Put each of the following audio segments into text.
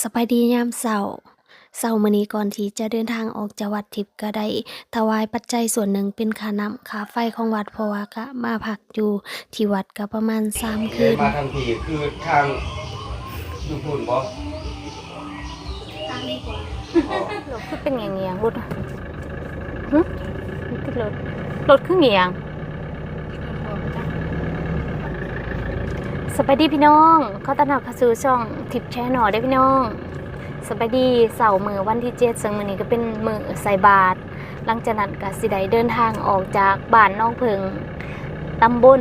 สบายดียามเช้าเช้ามื้อนี้ก่อนที่จะเดินทางออกจากวัดทิพย์ก็ได้ถวายปัจจัยส่วนหนึ่งเป็นค่าน้ำค่าไฟของวัดเพราะว่าก็มาพักอยู่ที่วัดก็ประมาณ3คืเดินนมาทางทีคือทางดูพุ่นบ่ทางนี้กว่าอ๋อรถคือเป็นเงียงเงียงรถอะหึนี่คือรถรถคือเงียง สบายดีพี่น้องเขาต้อนรับเข้าสู่ช่องทิปแชร์หนอได้พี่น้องสบายดีเสาร์มือวันที่เจ็ดซึ่งมือนี้ก็เป็นมือใส่บาตรหลังจากนั้นก็สิได้เดินทางออกจากบ้านน้องเพิงตำบล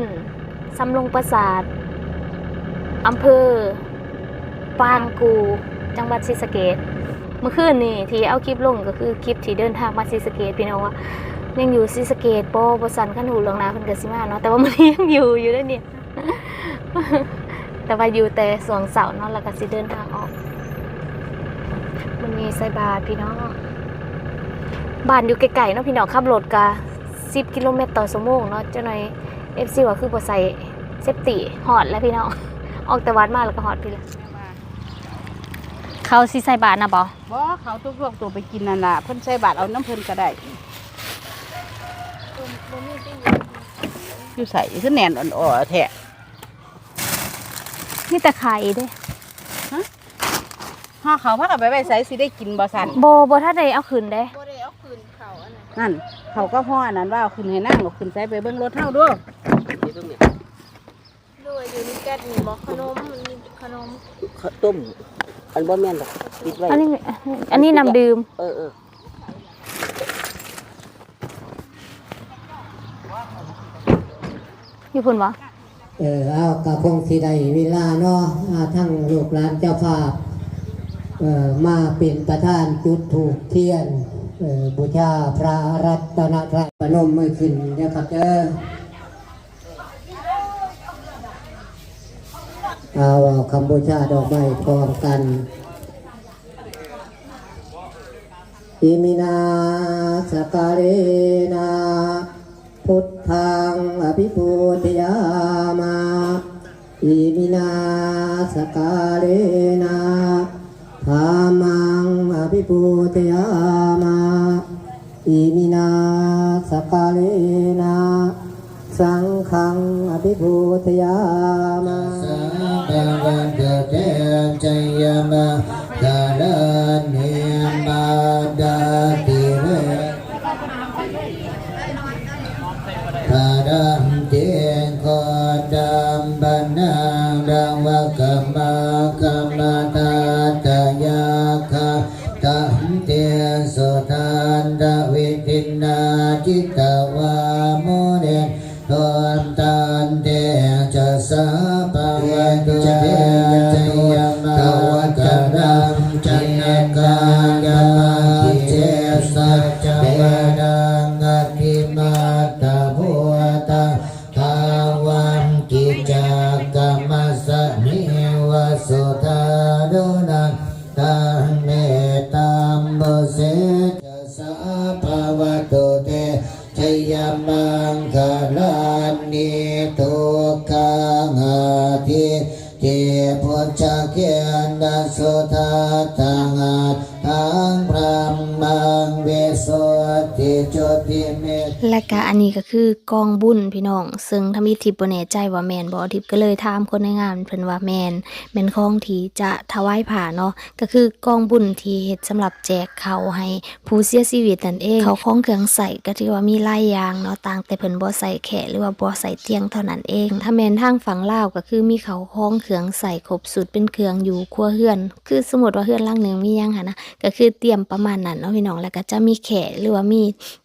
สำลงประสาทอำเภอปางกู จังหวัดศรีสะเกษเมื่อคืนนี่ที่เอาคลิปลงก็คือคลิปที่เดินทางมาศรีสะเกดพี่น้องว่ายังอยู่ศรีสะเกดโปบสันขันหูเรื่องนาเพิ่นกสิมาเนาะแต่ว่ามันยังอยู่อยู่เด้เนี่ย แต่ว่าอยู่แต่สวงเสาเนาะแล้วก็สิเดินทางออกมันมีใส่บาทพี่น้องบ้านอยู่ไกลๆเนาะพี่น้องขับรถกะ10กิโลเมตรต่อชั่วโมงเนาะเจ้าหน่อย FC ว่าคือบ่ใส่เซฟตี้ฮอดแล้วพี่น้องออกแต่วัดมาแล้วก็ฮอดพี่ละเขาสิใส่บาทนะบ่บ่เขาทุกพวกตัวไปกินนั่นล่ะเพิ่นใส่บาทเอาน้ำเพิ่นก็ได้อยู่ใส่คือแหนนอ่อนๆแท้ มีแต่ไข่เด้ห่อเขาพักเอาไปไว้ใส่สิได้กินบ่สั่นโบโบถ้าได้เอาคืนได้นั่น เขาก็ห่ออันนั้นว่าเอาขึ้นให้นั่งเอาขึ้นใส่ไปเบิ่งรถเฮาด้วยด้วยอยู่ในแก๊สมีบอกขนมมันมีขนมข้าวต้มอันบ่แม่นดอกปิดไว้อันนี้อันนี้น้ำดื่มเออเอออยู่พุ่นวะ เออเอากระพงสีใดเวลาเนาะอ่าทั้งลูกหลานเจ้าภาพเออมาเป็นประธานจุดถูกเทียนเออบูชาพระรัตนตรัยประนมมือขึ้นนะครับเด้ออาเอาคำบูชาดอกไม้พร้อมกันอิมินาสการนา พุทธังอภิปูชยามาอิมินาสการะนาธรรมังอภิปูชยามาอิมินาสการะนาสังฆังอภิปูชยามาสังฆังวันเกิดเดชยมาตาลเนมา โกตัมบันนังรังวะกัมมะกัมมะตาตยาคาตัมเตสุทันดาวิตินาจิตวา พุทธเกียนดาสุธาตังอาทังพระมังเวสติจุติเมและก็อันนี้ก็คือกองบุญพี่น้อง ซึ่งถ้ามีทิพย์บ่แน่ใจว่าแมนบ่ทิพก็เลยถามคนในงานเพิ่นว่าแมนแมนของที่จะถวายผ้าเนาะก็คือกองบุญที่เฮ็ดสำหรับแจกเขาให้ผู้เสียชีวิตนั่นเอง เขาของเครื่องใส่ก็ถือว่ามีหลายอย่างเนาะต่างแต่เพิ่นบ่ใส่แขะหรือว่าบ่ใส่เตียงเท่านั้นเอง ถ้าแมนทางฝั่งลาวก็คือมีเขาของเครื่องใส่ครบสุดเป็นเครื่องอยู่ครัวเฮือน คือสมมติว่าเฮือนล่างหนึ่งมียังค่ะนะก็คือเตรียมประมาณนั้นเนาะพี่น้องแล้วก็จะมีแขหรือว่ามี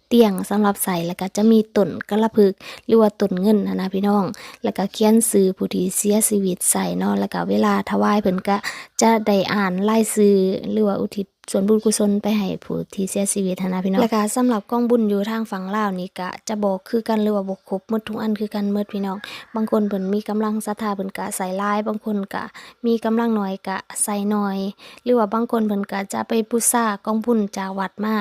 เตียงสำหรับใส่แล้วก็จะมีต้นกระพึกหรือว่าต้นเงินนะนะพี่น้อง แล้วก็เขียนซื้อผู้ที่เสียชีวิตใส่เนาะแล้วก็เวลาถวายเพิ่นก็จะได้อ่านไล่ซื้อหรือว่าอุทิศ ส่วนบุญกุศลไปให้ผู้ที่เสียชีวิตนนะพี่น้องแล้วก็สำหรับกองบุญอยู่ทางฝั่งลาวนี่ก็จะบอกคือกันหรือว่าบ่ครบหมดทุกอันคือกันหมดพี่น้อง บางคนเพิ่นมีกำลังศรัทธาเพิ่นก็ใส่หลาย บางคนก็มีกำลังน้อยก็ใส่น้อย หรือว่าบางคนเพิ่นก็จะไปบูชากองบุญจากวัดมา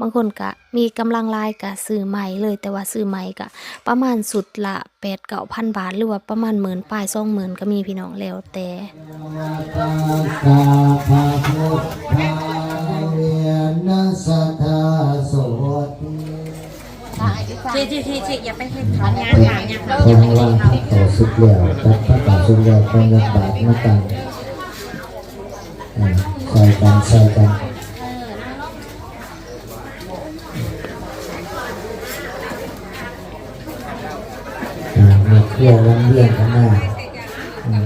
บางคนก็มีกำลังลายก็ซื้อใหม่เลย แต่ว่าซื้อใหม่ก็ประมาณสุดละ8 9 0 0 0บาท หรือว่าประมาณหมื่นปลาย20,000ก็มีพี่น้องแล้วแต่ ตาสาภาพุทธาเวียนัสธาโสติที่ที่ที่ที่อย่าไปเห็นของงานงาเนี่ยเพราะว่าต่อสุดแล้วตัดพระต่อสุดแล้วต้องยับาทมาตังอ่าใส่กันใส่กันอ่ามีเครื่องวนเวียนกันมาอืม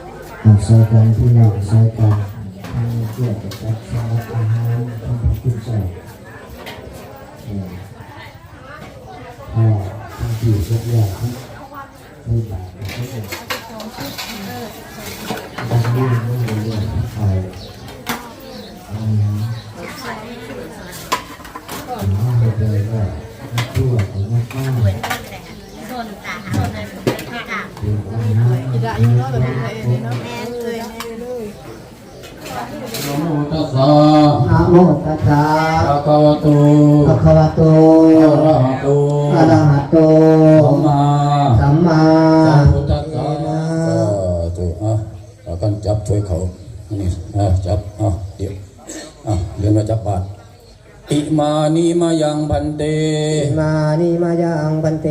เอา ใส่กันพี่น้องใส่กันทั้งเกี่ยวกับจัดสำหรับอาหารทั้งผู้ใส่พ่อทั้งที่ทุกอย่างทั้งไม่บาปทั้งหมดทั้งนี้ไม่รู้เรื่องเอาเอาเอาเลยว่าทั่วของมากมากส่วนตา หาอีกอะอีกเนาะแบบนี้เลยเนาะแม่เลยนะโมตัสสะนะโมตัสสะภะคะวะโตภะคะวะโตอะระหะโตอะระหะโตสัมมาสัมมา อิมานิมายังพันเต มานิมายังปันเต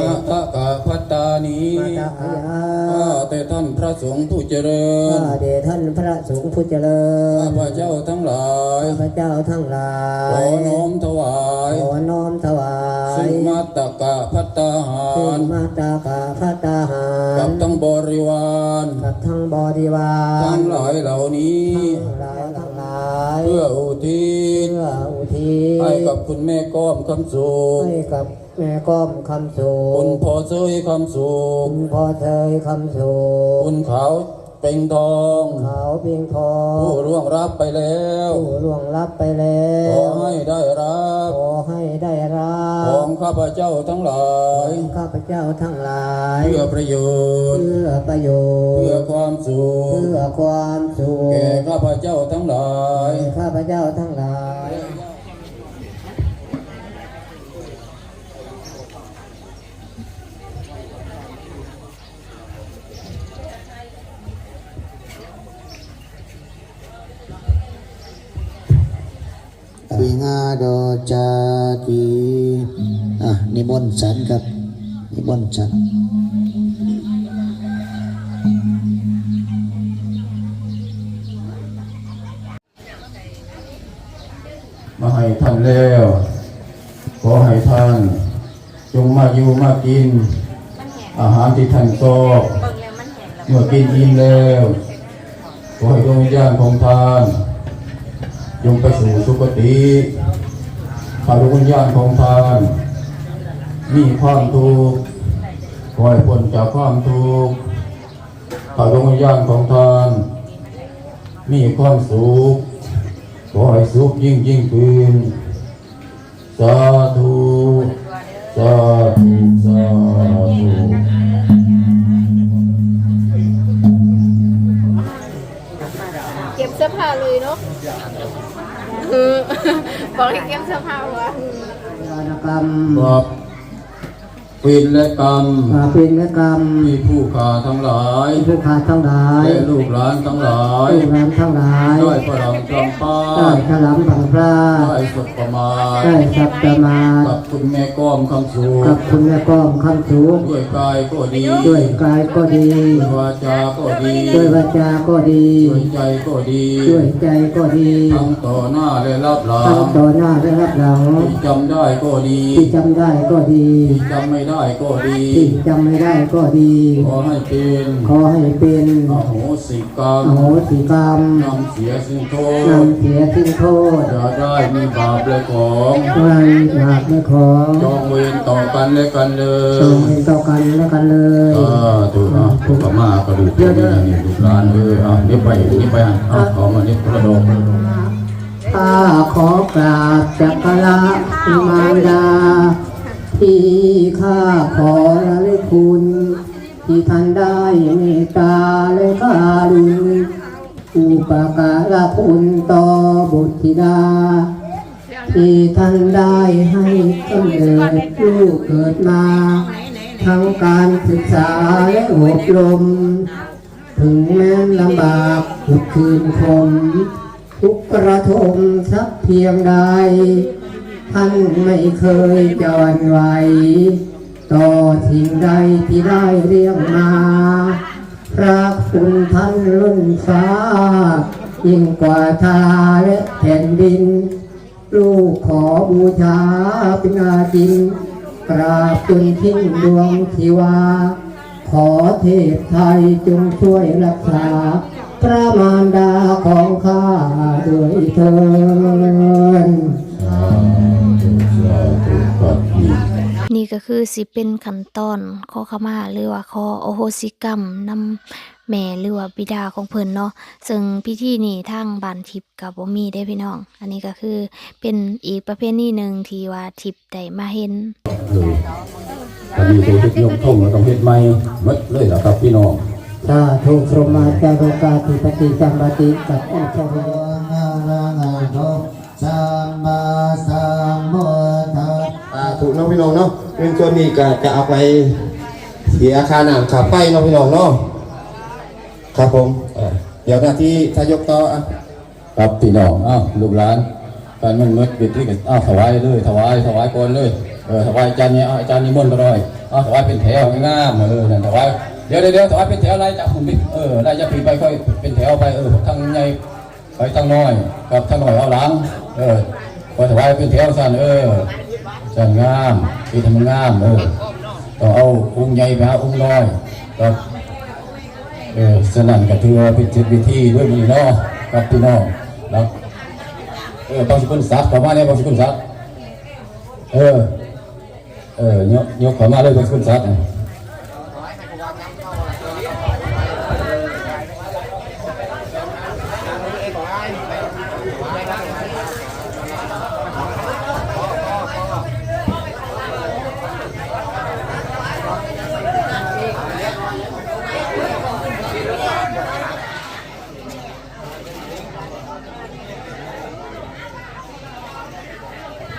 มาตะกะพัตตานีมาตะขยาข้าแต่ท่านพระสงฆ์ผู้เจริญข้าเดชท่านพระสงฆ์ผู้เจริญข้าพระเจ้าทั้งหลายข้าพระเจ้าทั้งหลาขอยน้อมถวายขอน้อมถวายซึ่งมาตะกะพัตตาหาซึ่งรมาตากาพระตาหากับรทั้งบริวารกับทั้งบริวารทั้งหลายเหล่านี้ทั้งหลายทั้งหลายเพื่ออุทิศเพื่ออุทิศ ให้กับคุณแม่ก้อมคำสูงให้กับแม่ก้อมคำสูงคุณพ่อเซยคำสูงคุณพ่อเธยคำสูงคุณขาวเป่งทองขาวเพียงทองผู้ร่วงรับไปแล้วผู้ล่วงลับไปแล้วขอให้ได้รับขอให้ได้รัขอบงข้าพเจ้าทั้งหลายข้าพเจ้าทั้งหลายเพื่อประโยชน์เพื่อประโยชน์เพื่อความสุขเพื่อความสุขแก่ข้าพเจ้าทั้งหลายข้าพเจ้าทั้งหลาย โดจาติอะนิมนต์ฉันครับ นิมนต์ฉันมาให้ท่านแล้ว ขอให้ท่าน จงมาอยู่มากิน อาหารที่ท่านชอบเมื่อกินอิ่มแล้ว ขอให้ดวงวิญญาณของท่าน จงไปสู่สุคติ ข้าดวงวิญญาณของท่านมีความทุกข์ปล่อยพ้นจากความทุกข์ข้าดวงวิญญาณของท่านมีความสุขขอให้สุขยิ่งยิ่งขึ้นสาธุสาธุ บอกให้เก็บเสื้อผ้าวะทานกรรม บอก ปินและกรรมอาเป็นและกรรมมีผู้ขาทั้งหลายผู้ขาดทั้งหลายและลูกหลานทั้งหลายลูกหลานทั้งหลายได้พลังกำป้าได้ฉลามบังพระได้สุขประมาทได้สัพพมาศกับคุณแม่ก้อมคำสูงกับคุณแม่ก้อมคำสูงด้วยกายก็ดีด้วยกายก็ดีด้วยวาจาก็ดีด้วยวาจาก็ดีด้วยใจก็ดีด้วยใจก็ดีทั้งต่อหน้าและรับหลัตั้งงต่อหน้าและรับหลังที่จำได้ก็ดีที่จำได้ก็ดีที่จำไม่ได้ได้ก็ดีที่จำไม่ได้ก็ดี ขอให้เป็นขอให้เป็นอโหสิกรรมอโหสิกรรมนำเสียสิ่งโทษนำเสียทิ้งโทษอย่าได้มีบาปและของไม่หากไม่ขอจองเวรต่อกันและกันเลจงยเป็นต่อกันและกันเลยเออถูกนะถูกกับมากระดูกเยอะนี่ลูกหลานเอออะเดี๋ยวไปเดี๋ยวไปอะเอาของมาเนี่ยกระดกข้าขอกราบจักรละอิมารดาที่ ข้าขอระลึกคุณ ที่ท่านได้เมตตาและการุณอุปการะคุณต่อบุตรธิดา ที่ท่านได้ให้กำเนิดลูกเกิดมา ทั้งการศึกษาและอบรม ถึงแม้ลำบากทุกคืนคม ทุกกระทมสักเพียงใดท่านไม่เคยจะหวั่นไหว ต่อสิ่งใดที่ได้เรียกมาพระคุณท่านล้นฟ้า ยิ่งกว่าทาและแผ่นดิน ลูกขอบูชาเป็นอาจินกราบจนทิ้งดวงทิวา ขอเทพไทยจงช่วยรักษา พระมารดาของข้าด้วยเถิด นี่ก็คือสิเป็นขั้นตอนขอขมาหรือว่าขอโอโหสิกรรมนำแม่หรือว่าบิดาของเพิ่นเนาะซึ่งพิธีนี้ทางบ้านทิพย์กับบ่มีได้พี่น้อง อันนี้ก็คือเป็นอีกประเพณีหนึ่งที่ว่าทิพย์ได้มาเห็นเออตอนนี้ตัวที่ยกท่งเราต้องเฮ็ดใหม่หมดเลยล่ะครับพี่น้องสาธุสมมาจารุกาธิปติจัมปติกับอุชวิสัมมาสัมพุทธัสสะ อ่าถูกเนาะพี่น้องเนาะเงินส่วนนี้ก็จะเอาไปเสียค่าน้ำค่าไฟเนาะพี่น้องเนาะครับผมเดี๋ยวหน้าที่ทายกต่ออะครับพี่น้องอ้าวลูกหลานการมันหมดบิดที่กันอ้าวถวายเลยถวายถวายก่อนเลยเออถวายอาจารย์เนี่ยอาจารย์นิมนต์ก็ได้อ้าวถวายเป็นแถวงามๆเออนั่นถวายเดี๋ยวเดี๋ยวถวายเป็นแถวไรจากผมดิเออไรจะปีไปค่อยเป็นแถวไปเออทางใหญ่ไปทางน้อยกับทางน้อยเอาหลังเออพอถวายเป็นแถวสั่นเออ สั่นงามที่ทำงามเออต้องเอาองค์ใหญ่ไปหาองค์น้อยก็เออสนั่นกับเธอว่าเป็นวิธีด้วยมีน้องกับพี่น้องนะเออบางสกุลสัตว์ขามาเนี่ยบางสกุลสัตว์เออเออยกยกเข้ามาเลยบางสกุลสัตว์น่ะ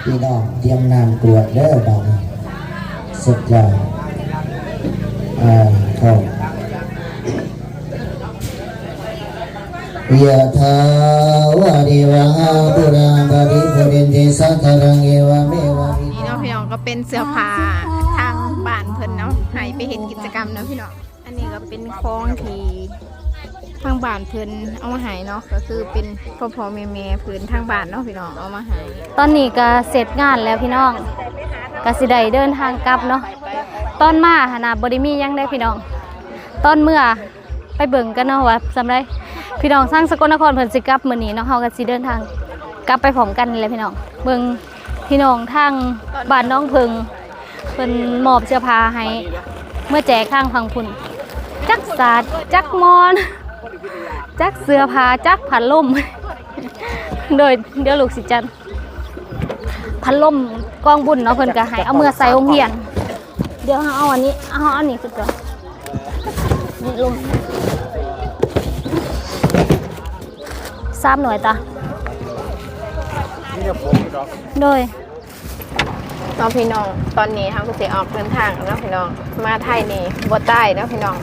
พี่ น้องเตรียมน้ำกรวดเด้อบัดนี้สุดยอดอ่าครับยะถาวะริวังอาปุรังกะริปุรินติสัทธรังเอวะเมวะนี่เนาะพี่น้องก็เป็นเสื้อผ้าทางบ้านเพิ่นเนาะให้ไปเห็นกิจกรรมเนาะพี่น้องอันนี้ก็เป็นของที่ ทางบ้านเพิ่นเอามาให้เนาะก็คือเป็นพ่อพ่อแม่แม่เพิ่นทางบ้านเนาะพี่น้องเอามาให้ตอนนี้ก็เสร็จงานแล้วพี่น้องก็สิได้เดินทางกลับเนาะตอนมาหนาบ่ได้มียังได้พี่น้อง ตอนเมื่อไปเบิ่งกันเนาะว่าสำไรพี่น้องสร้างสกลนครเพิ่นสิกลับมื้อนี้เนาะเฮาก็สิเดินทางกลับไปพร้อมกันนี่แหละพี่น้อง เบิ่งพี่น้องทางบ้านน้องเพิงเพิ่นมอบเสื้อผ้าให้ เมื่อแจกข้างพังพุ่นจักสาดจักมอน จักเสื้อผ้าจักผัดลมโดยเดี๋ยวลูกสิจันพัดลมกองบุญเนาะเพิ่นก็ให้เอาเมื่อใส่โรงเรียน เดี๋ยวเอาอันนี้เอาอันนี้ขึ้นก่อนนี่ลมสามหน่วยตาโดยเนาะพี่น้องตอนนี้ทางกุศิออกเดินทางแล้วเนาะพี่น้องมาไทยนี่บ่ใต้เนาะพี่น้อง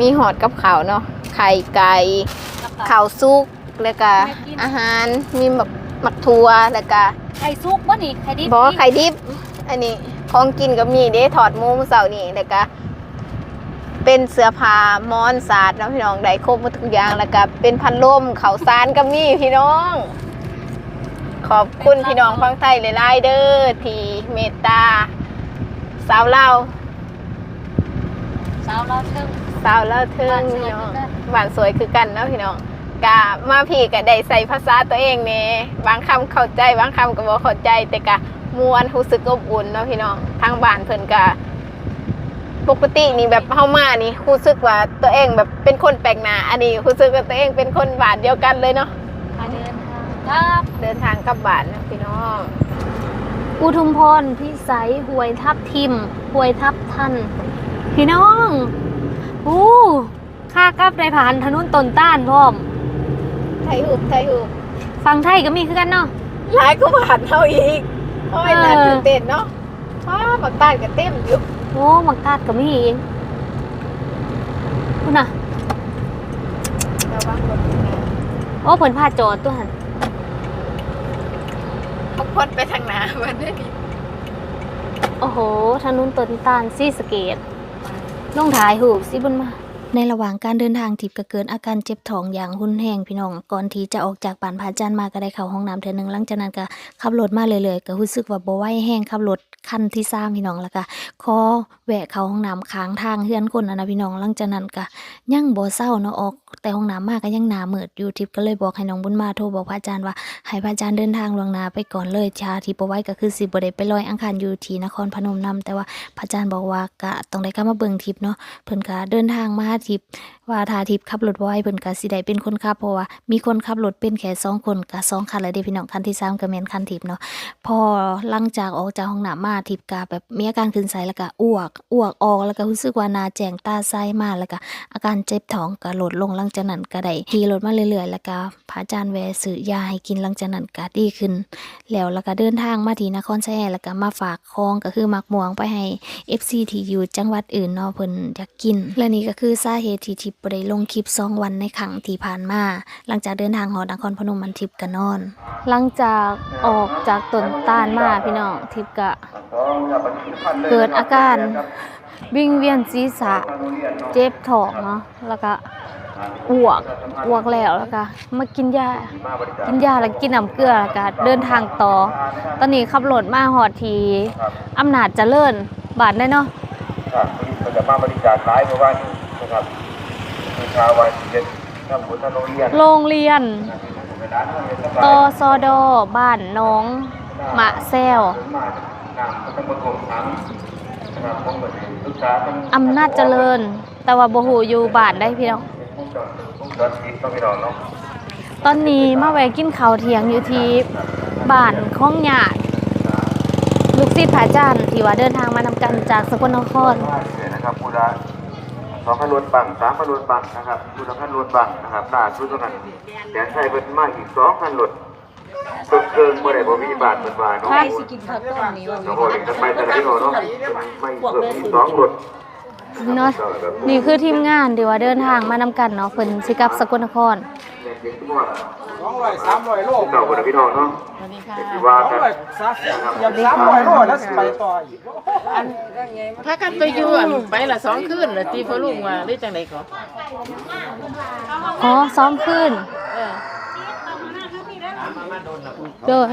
มีหอดกับเขาเนาะ ไข่ไก่ข้าวซุกแล้วก็อาหารมีแบบหมักทัวแล้วก็ไข่ซุกบ่นี่ไข่ดิบบอกว่าไข่ดิบอันนี้ของกินก็มีเด้ถอดหมูมื้อเสาร์นี่แล้วก็เป็นเสื้อผ้ามอนสาดเนาะพี่น้องได้ครบหมดทุกอย่างแล้วก็เป็นพันลมข้าวสารก็มีพี่น้อง ขอบคุณพี่น้องฟังไทยหลายๆเด้อที่เมตตาสาวเล่าวสาวเราเทิง สาวแล้วเทิงพี่น้องบ้านสวยคือกันเนาะพี่น้องกะมาพี่ก็ได้ใส่ภาษาตัวเองเน่บางคำเข้าใจบางคำก็บ่เข้าใจ แต่กะมวนรู้สึกอบอุ่นเนาะพี่น้องทางบ้านเพิ่นกะปกตินี่แบบเฮามานี่รู้สึกว่าตัวเองแบบเป็นคนแปลกหน้าอันนี้รู้สึกว่าตัวเองเป็นคนบ้านเดียวกันเลยเนาะมาเดินทางครับเดินทางกลับบ้านนะพี่น้องอุทุมพรพิสัยหวยทับทิมหวยทับทันพี่น้อง อู้ค่ากลับในผ่านถนนต้นต้านพร้อม ไทยหูบไทยหูบฟังไทยก็มีคือกันเนาะ หลายก็ผ่านเท่าอีกโอ้ยเออน่าตื่นเต้นเนาะว้าบักตานก็เต็มอยู่โอ้มังกาดก็มีเองคุณน่ะระวังรถนะโอ้เพิ่นพาจอดตัวหันเขาพ้นไปทางหน้าวันนี้โอ้โหถนนต้นต้านซีสะเกต น้องถ่ายหูสิบุญมาในระหว่างการเดินทางทิพย์ก็เกิดอาการเจ็บท้องอย่างหุนแรงพี่น้อง ก่อนที่จะออกจากป่านพาจันมาก็ได้เข้าห้องน้ำเธอหนึงหลังจากนั้นก็ขับรถมาเลยๆก็รู้สึกว่าบ่ไหวแห้งขับรถคันที่สามพี่น้องแล้วก็ขอแวะเข้าห้องน้ำค้างทางเฮือนคนนะนะพี่น้องหลังจากนั้นก็ยังบ่เศร้าเนาะออก แต่ห้องน้ำมากก็ยังหน้ามืดอยู่ทิพย์ก็เลยบอกให้น้องบุญมาโทรบอกพระอาจารย์ว่าให้พระอาจารย์เดินทางล่วงหน้าไปก่อนเลยชาที่บ่ไหวก็คือสิบ่ได้ไปลอยอังคารอยู่ที่นครพนมนํแต่ว่าพระอาจารย์บอกว่าก็ต้องได้กลับมาเบิ่งทิพย์เนาะเพิ่นก็เดินทางมาหาทิพย์ว่าทาทิพย์ขับรถไหวเพิ่นก็สิได้เป็นคนขับเพราะว่ามีคนขับรถเป็นแค่สองคนก็สองคันแล้วเด้พี่น้องคันที่สามก็แม่นคันทิพย์เนาะพอหลังจากออกจากห้องน้ำมาทิพย์ก็แบบมีอาการขึ้นไสแล้วก็อ้วกอ้วกออกแล้วก็รู้สึกว่านาแจงตาไส้มาแล้วก็อาการเจ็บท้องก็ลดลงหลังจากนั้นก็ได้ขี่รถมาเรื่อยๆ แล้วก็พระอาจารย์แวซื้อยาให้กินหลังจากนั้นก็ดีขึ้น แล้วแล้วก็เดินทางมาที่นครแซ่แล้วก็มาฝากของก็คือมักม่วงไปให้ FC ที่อยู่จังหวัดอื่นเนาะเพิ่นอยากกิน และนี่ก็คือสาเหตุที่ทิพย์ได้ลงคลิปสองวันในครั้งที่ผ่านมา หลังจากเดินทางหอดนครพนมมันทิพย์ก็นอน หลังจากออกจากต้นต้านมาพี่น้องทิพย์ก็เกิดอาการวิ่งเวียนศีรษะ เจ็บท้องเนาะแล้วก็ อ้วกอ้วกแล้วแล้วก็มากินยา กินยาแล้วกินน้ำเกลือแล้วก็เดินทางต่อ ตอนนี้ขับรถมาหอดทีอำนาจเจริญบาทได้เนาะครับก็จะมาบริจาคหลายเพราะว่านี่นะครับมีชาววันเจ็ดทำบุญทำโรงเรียนโรงเรียนเวลาที่เรียนสตบายสดบ้านน้องมะแซวมาน้ำก็ต้องมารวมทั้งนะครับผมก็เป็นศึกษาทั้งอำนาจเจริญ แต่ว่าบ่ฮู้อยู่บ้านได้พี่น้อง วงจรวงจรปิดต้องไปนอนเนาะตอนนี้มาแวะกินข้าวเที่ยงอยู่ที่บ้านของญาติลูกศิษย์พระอาจารย์ที่ว่าเดินทางมานำกันจากสกลนครเนี่ยนะครับบูราสองพันรวนบังสามพันรวนบังนะครับบูราพันรวนบังนะครับล่าสุดเท่านั้นแสนชัยเป็นมากอีกสองพันรถเพิ่มเกินเมื่อไหร่บ่มีบาทเป็นวาเนาะครับสิกินข้าวต้มนี่ว่าเราบอกอีกทำไมแต่ละที่เราเนาะไม่เพิ่มอีกสองรถ เนาะนี่คือทีมงานที่ว่าเดินทางมานำกันเนาะเพิ่นสิกลับสกลนครสองร้อยสามร้อยโลเก่าคนพี่น้องเนาะที่ว่ากันนะครับสามร้อยโลแล้วสิไปต่อพากันไปอยู่อั่นไปละสองคืนละตีพอลุงว่าหรือจังไดก็อ๋อซ้อมขึ้นโดย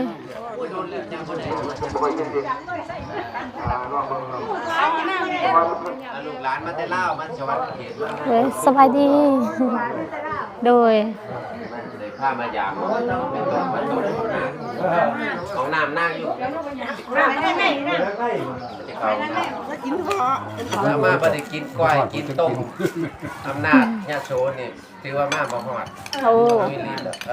ลูกหลานมาแต่เล่ามาสวัสดีเฮ้ยสบายดี โดยผ้ามายามเป็นตัวมันตัว ของน้ำนั่งอยู่จะเขาแล้วมาบ่ได้กินก้อยกินต้มอำนาจญาโชนี่ถือว่ามาบ่ฮอดโอ้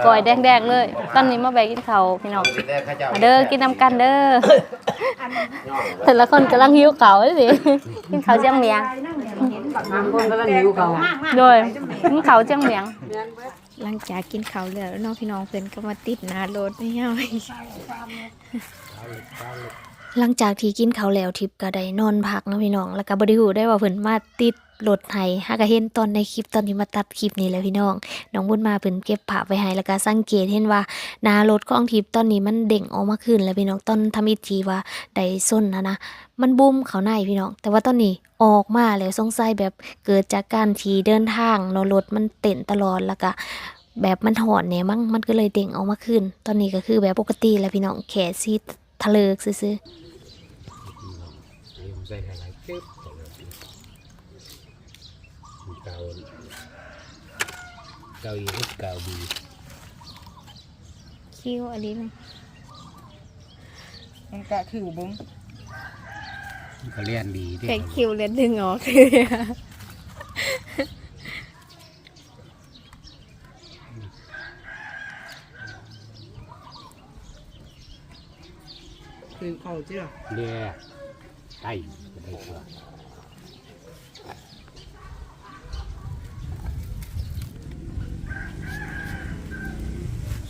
ก่อยแดงๆเลย ตอนนี้มาแวะกินข้าวพี่น้องเขาเจ้ามาเด้อกินน้ำกันเด้อแต่ละคนกำลังหิวเขาเลยสิกินข้าวเจียงเมียงบางคนกำลังหิวเขาโดยกินข้าวเจียงเมียง หลังจากกินข้าวแล้วน้องพี่น้องเพิ่นก็มาติดหน้ารถไม่เอา หลังจากที่กินข้าวแล้วทิพย์ก็ได้นอนพักเนาะพี่น้อง แล้วก็บ่ได้ฮู้ได้ว่าเพิ่นมาติดรถให้หากก็เห็นตอนในคลิปตอนที่มาตัดคลิปนี่แหละพี่น้อง น้องบุญมาเพิ่นเก็บภาพไว้ให้แล้วก็สังเกตเห็นว่าหน้ารถของทิพย์ตอนนี้มันเด้งออกมาขึ้นแล้วพี่น้องตอนทำอิธีว่าได้ส้นนะนะ มันบุ้มเขาในพี่น้อง แต่ว่าตอนนี้ออกมาแล้วสงสัยแบบเกิดจากการที่เดินทางเนาะรถมันเต้นตลอดแล้วก็แบบมันหอนเนี่ยมั้งมันก็เลยเด้งออกมาขึ้น ตอนนี้ก็คือแบบปกติแล้วพี่น้องแขนซีด ทะเลิกซื่อๆก่าเก่าอีกเก่าบีคิวอะไรมั้งมันก็คือบุ้งมันก็เลียนดีที่แค่คิวเลือดดึงออกคือ เขาเจ้าเลียไต่ก็ได้ตัว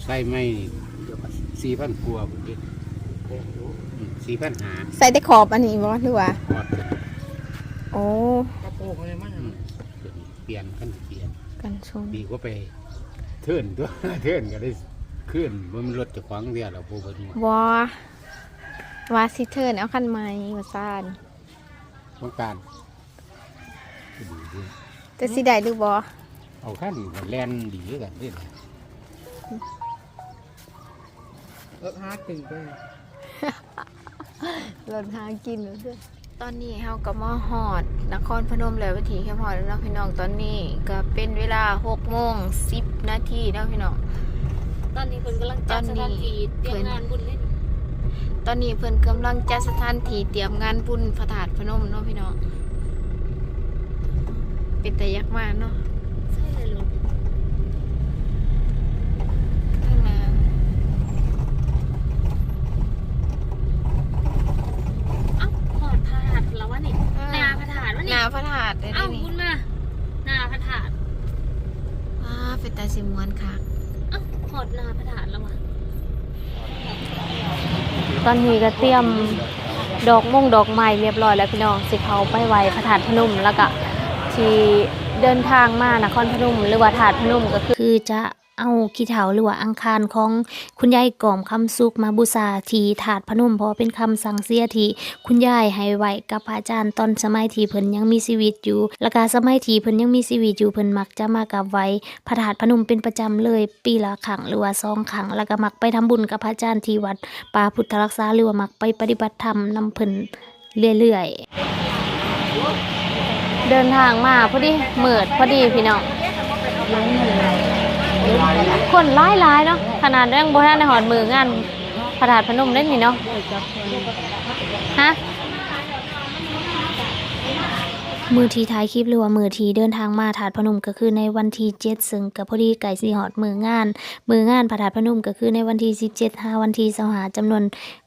ใส่ไม่สี่พันกัวาบุญสี่พันหาใส่แต่ขอบอันนี้บ่หรือว่ากอดโอ้กระโปรงอะไรมันเปลี่ยนขั้นเปลี่ยนกันชนดีกว่าไปเทิร์นตัวเทิร์นก็ได้ขึ้นมันรถจะขวางเดียวเราพูดกันว่า วอว่าสิเทิร์นเอาคันใหม่ว่าซ่านต้องการดีดีแต่สิได้หรือบ่เอาขั้นมันแล่นดีกันนี่เออฮาถึงไปรถหากินแล้วเด้อตอนนี้เฮาก็มาฮอด นครพนมแล้ววิถีแค่ฮอดแล้วเนาะพี่น้องตอนนี้ก็เป็นเวลา6โมง10นาทีเนาะพี่น้องตอนนี้เพิ่นกำลังจัดสถานที่เตรียมงานบุญเล่น ตอนนี้เพิ่นกำลังจัดสถานที่เตรียมงานบุญพระธาตุพนมเนาะพี่น้องเป็นแต่ยักษ์มากเนาะ ใช่เลยลูก ข้างหน้า เอ้าหอดพระธาตุแล้ววะนี่นาพระธาตุวะ ห นี่ น้าพระธาตุเลย เอ้า นี่ บุญมานาพระธาตุ อ่าเป็นตาสิมวนค่ะ เอ้าหอดนาพระธาตุแล้ววะ ต อนนี้ก็เตรียมดอกมงดอกไม้เรียบร้อยแล้วพี่น้องสิเขาไปไหว้พระธาตุพนมแล้วก็ที่เดินทางมานครพนมหรือว่าถาดพนมก็คือจะ เอาขี้เถาหรือว่าอังคารของคุณยายกล่อมคำสุกมาบูชาที่ถาดพนมเพราะเป็นคำสั่งเสียที่คุณยายให้ไว้กับพระอาจารย์ตอนสมัยที่เพิ่นยังมีชีวิตอยู่ แล้วก็สมัยที่เพิ่นยังมีชีวิตอยู่เพิ่นมักจะมากับไว้พระธาตุพนมเป็นประจำเลย ปีละครั้งหรือว่าสองครั้งแล้วก็มักไปทำบุญกับพระอาจารย์ที่วัดป่าพุทธรักษาหรือว่ามักไปปฏิบัติธรรมนำเพิ่นเรื่อยๆ เดินทางมาพอดีเมิดพอดีพี่น้อง คนร้ายร้ายเนาะขนาดเรื่องโบราณในหอดมืองานพระธาตุพนมเล่นนี่เนาะฮะ มือทีท้ายคลิปหรือว่ามือทีเดินทางมาถาดพนมก็คือในวันที่เจ็ดซึ่งกับพอดีไก่สีหอดมืองาน มืองานพระธาตุพนมก็คือในวันที่สิบเจ็ดห้าวันที่สหาจำนวน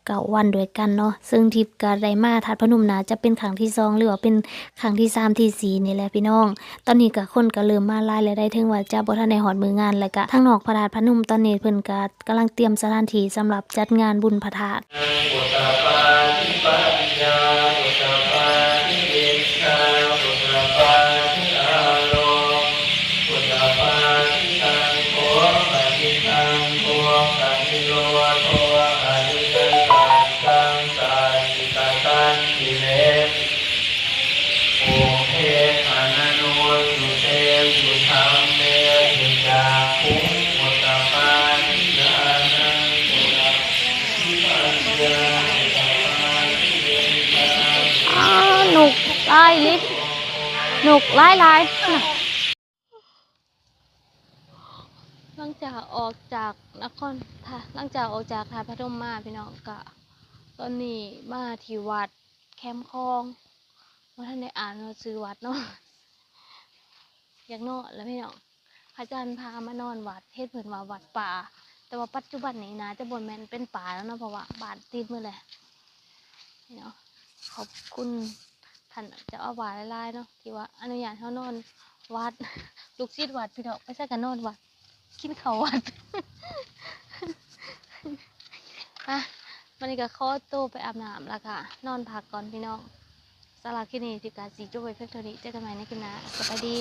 เก้าวันด้วยกันเนาะซึ่งทิพย์การไดมาถาดพนมนาจะเป็นครั้งที่สองหรือว่าเป็นครั้งที่สามที่สี่นี่แหละพี่น้อง ตอนนี้ก็คนก็เริ่มมาหลายแล้วได้ถึงว่าจะบทันหอดมืองานแล้วก็ทางนอกพระธาตุพนมตอนนี้เพิ่นก็กำลังเตรียมสถานที่สำหรับจัดงานบุญพระธาตุ ไล่ลิฟหนุกไล่ไล่หลังจากออกจากนครค่ะหลังจากออกจากทาตุพนมมาพี่น้องก็ตอนนี้มาที่วัดแคมป์คลองว่าท่านได้อ่านว่าซื้อวัดเนาะอยากนอนแล้วพี่น้องพระอาจารย์พามานอนวัดเทศเพิ่นว่าวัดป่า แต่ว่าปัจจุบันนี้นะจะบนแมนเป็นป่าแล้วนะเพราะว่าบานติดมือเลยนี่เนาะขอบคุณ ท่านจะเอาวาดลายๆเนาะที่ว่าอนุญาตเขานอนวัดลูกศิษย์วัดพี่น้องไม่ใช่กันนอนวัดกินข้าววัดอะวันนี้ก็ข้อตัวไปอาบน้ำแล้วค่ะ นอนพักก่อนพี่น้องสำหรับคลิปนี้ที่การสีจุ้ยเพื่อนเท่านี้เจอกันใหม่ในคลิปหน้าสวัสดี